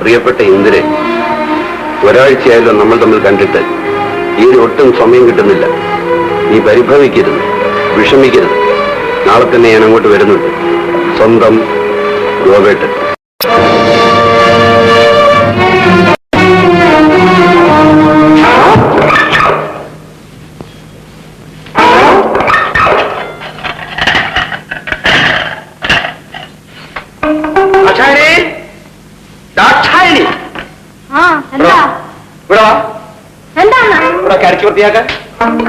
പ്രിയപ്പെട്ട ഇന്ദിരെ ഒരാഴ്ചയായാലും നമ്മൾ തമ്മിൽ കണ്ടിട്ട് ഇതിന് ഒട്ടും സമയം കിട്ടുന്നില്ല. നീ പരിഭവിക്കരുത് വിഷമിക്കരുത്. നാളെ തന്നെ ഞാൻ അങ്ങോട്ട് വരുന്നുണ്ട്. സ്വന്തം ഗോവേട്ടൻ. ഇവിടെ കരച്ചു വൃത്തിയാക്കാൻ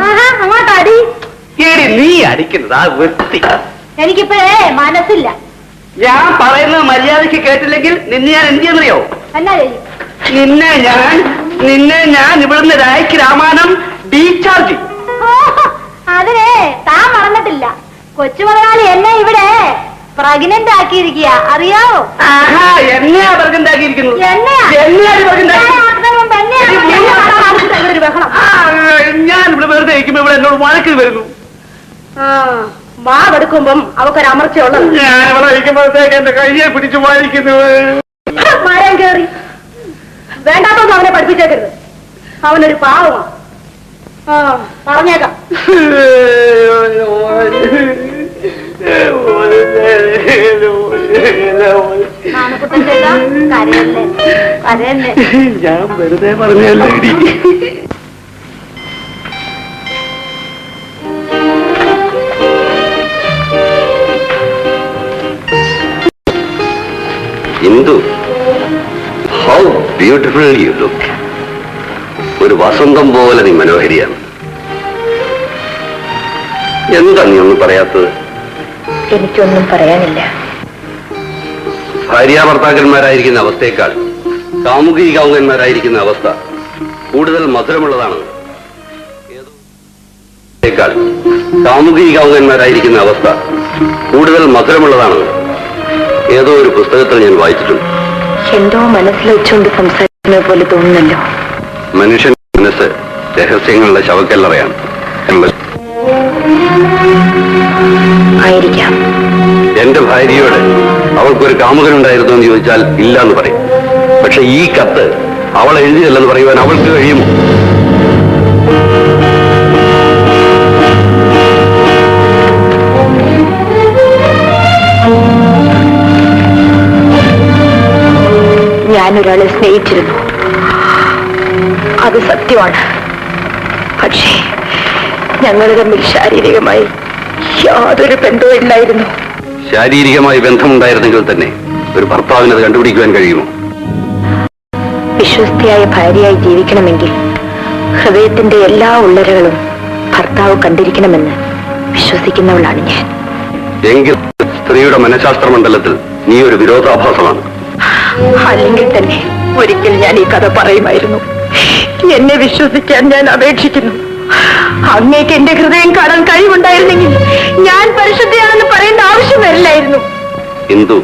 ആഹാ അങ്ങോട്ട് അടി. ഏടി നീ അടിക്കുന്നത് ആ വൃത്തി. എനിക്കിപ്പോഴേ മനസ്സില്ല. ഞാൻ പറയുന്നത് മര്യാദയ്ക്ക് കേട്ടില്ലെങ്കിൽ നിന്നെ ഞാൻ എന്ത് ചെയ്യുന്നറിയോ? എന്നാ ചെയ്യും. നിന്നെ ഞാൻ നിന്നെ ഞാൻ ഇവിടുന്ന് രായ്ക്ക് രാമാനം ഡീചാർജ്. അതിനെ താൻ മറന്നിട്ടില്ല. കൊച്ചു മുതലാളി എന്നെ ഇവിടെ പ്രഗ്നന്റ് ആക്കിയിരിക്കുക. അറിയാവോ? ആഹാ എന്നെയാ എന്നെയാ? ആക്കുന്നതിന് മുമ്പ് എന്നെയാ എടി, നീ ഞാൻ ഇവിടെ വെറുതെ ഇരിക്കുമ്പോ ഇവിടെ എന്നോട് വഴക്കിൽ വരുന്നു ആ, മാവെടുക്കുമ്പം അവക്കൊരു അമർച്ചയുള്ളത് ഞാൻ ഇവിടെ ഇരിക്കുമ്പോഴത്തേക്ക് എന്റെ കയ്യെ പിടിച്ചു വായിക്കുന്നു മരം കേറി വേണ്ടാത്തൊന്നും അവനെ പഠിപ്പിച്ചേക്കരുത് അവനൊരു പാവമാണ് ആ പറഞ്ഞേക്കാം കരയല്ലേ ഞാൻ വെറുതെ പറഞ്ഞല്ലേ Indu how beautiful you look ഒരു വസന്തം പോലെ നീ മനോഹരിയാണ്. എന്താ നീ ഒന്നും പറയാത്തത്? എനിക്കൊന്നും പറയാനില്ല. ഭാര്യ ഭർത്താക്കന്മാരായിരിക്കുന്ന അവസ്ഥയേക്കാൾ കാമുകി കാമുകന്മാരായിരിക്കുന്ന അവസ്ഥ കൂടുതൽ മധുരമുള്ളതാണ്. യേക്കാൾ കാമുകി കാമുകന്മാരായിരിക്കുന്ന അവസ്ഥ കൂടുതൽ മധുരമുള്ളതാണ്. ഏതോ ഒരു പുസ്തകത്തിൽ ഞാൻ വായിച്ചിട്ടുണ്ട്. എന്തോ മനസ്സിൽ വെച്ചുകൊണ്ട് സംസാരിക്കുന്നത് പോലെ തോന്നുന്നല്ലോ. മനുഷ്യൻ മനസ്സ് രഹസ്യങ്ങളുടെ ശവക്കല്ലറയാണ്. ആയിരിക്കാം. എന്റെ ഭാര്യയോട് അവൾക്കൊരു കാമുകനുണ്ടായിരുന്നു എന്ന് ചോദിച്ചാൽ ഇല്ല എന്ന് പറയും. പക്ഷെ ഈ കത്ത് അവൾ എഴുതിയല്ലെന്ന് പറയുവാൻ അവൾക്ക് കഴിയുമോ? ഞാനൊരാളെ സ്നേഹിച്ചിരുന്നു. അത് സത്യമാണ്. പക്ഷേ ഞങ്ങൾ തമ്മിൽ ശാരീരികമായി യാതൊരു ബന്ധവും ഇല്ലായിരുന്നു. ശാരീരികമായി ബന്ധമുണ്ടായിരുന്നെങ്കിൽ തന്നെ ഒരു ഭർത്താവിന് അത് കണ്ടുപിടിക്കുവാൻ കഴിയുമോ? വിശ്വസ്തയായ ഭാര്യയായി ജീവിക്കണമെങ്കിൽ ഹൃദയത്തിന്റെ എല്ലാ ഉള്ളരകളും ഭർത്താവ് കണ്ടിരിക്കണമെന്ന് വിശ്വസിക്കുന്നവളാണ് ഞാൻ. എങ്കിൽ സ്ത്രീയുടെ മനഃശാസ്ത്ര മണ്ഡലത്തിൽ നീ ഒരു വിരോധാഭാസമാണ്. അല്ലെങ്കിൽ തന്നെ ഒരിക്കൽ ഞാൻ ഈ കഥ പറയുമായിരുന്നു. എന്നെ വിശ്വസിക്കാൻ ഞാൻ അപേക്ഷിക്കുന്നു. അങ്ങേക്ക് എന്റെ ഹൃദയം കാണാൻ കഴിവുണ്ടായിരുന്നെങ്കിൽ ഞാൻ പരിശുദ്ധിയാണെന്ന് പറയേണ്ട ആവശ്യം വരില്ലായിരുന്നു. എന്തു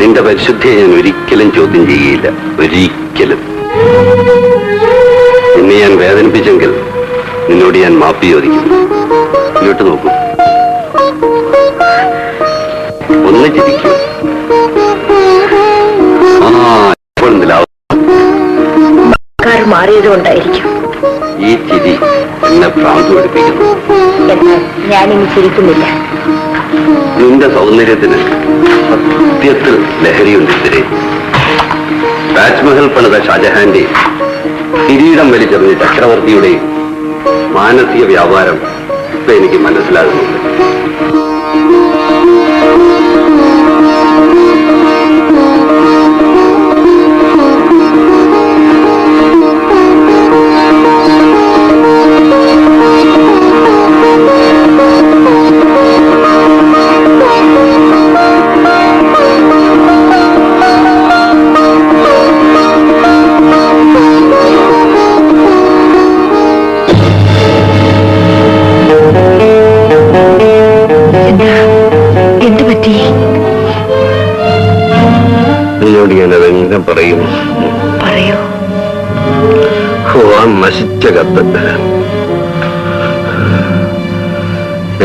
നിന്റെ പരിശുദ്ധിയെ ഞാൻ ഒരിക്കലും ചോദ്യം ചെയ്യുകയില്ല. ഒരിക്കലും. നിന്നെ ഞാൻ വേദനിപ്പിച്ചെങ്കിൽ നിന്നോട് ഞാൻ മാപ്പി ചോദിക്കും. ഇങ്ങോട്ട് നോക്കൂ. ഒന്ന് ചിരിക്കൂ. മാറിയതുകൊണ്ടായിരിക്കും ഈ ചിരി എന്നെ ഭ്രാന്ത് പഠിപ്പിക്കുന്നു ഞാനിനി ചിരിക്കുന്നില്ല. നിന്റെ സൗന്ദര്യത്തിന് സത്യത്തിൽ ലഹരിയുണ്ട് ഇതിരെ താജ്മഹൽ പണിത ഷാജഹാന്റെ കിരീടം വലിച്ചെറിഞ്ഞ ചക്രവർത്തിയുടെ മാനസിക വ്യാപാരം ഇപ്പൊ എനിക്ക് മനസ്സിലാകുന്നുണ്ട് നിന്നോട് ഞാൻ അതെങ്ങനെ പറയും. പറയൂ. ഓ ആ നശിച്ച കത്ത്.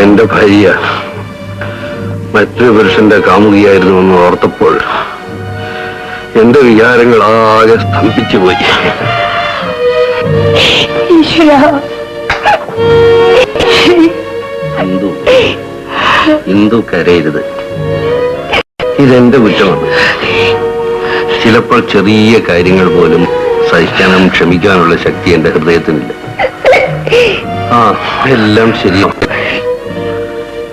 എന്റെ ഭാര്യ മറ്റൊരു പുരുഷന്റെ കാമുകിയായിരുന്നു എന്ന് ഓർത്തപ്പോൾ എന്റെ വികാരങ്ങൾ ആകെ സ്തംഭിച്ചു പോയി. ഇന്ദു ഇന്ദു കരയരുത്. ഇതെന്റെ കുറ്റമാണ്. ചിലപ്പോൾ ചെറിയ കാര്യങ്ങൾ പോലും സഹിക്കാനും ക്ഷമിക്കാനുള്ള ശക്തി എന്റെ ഹൃദയത്തിനില്ല. ആ എല്ലാം ശരിയാണ്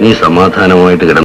നീ സമാധാനമായിട്ട് കിടന്നു.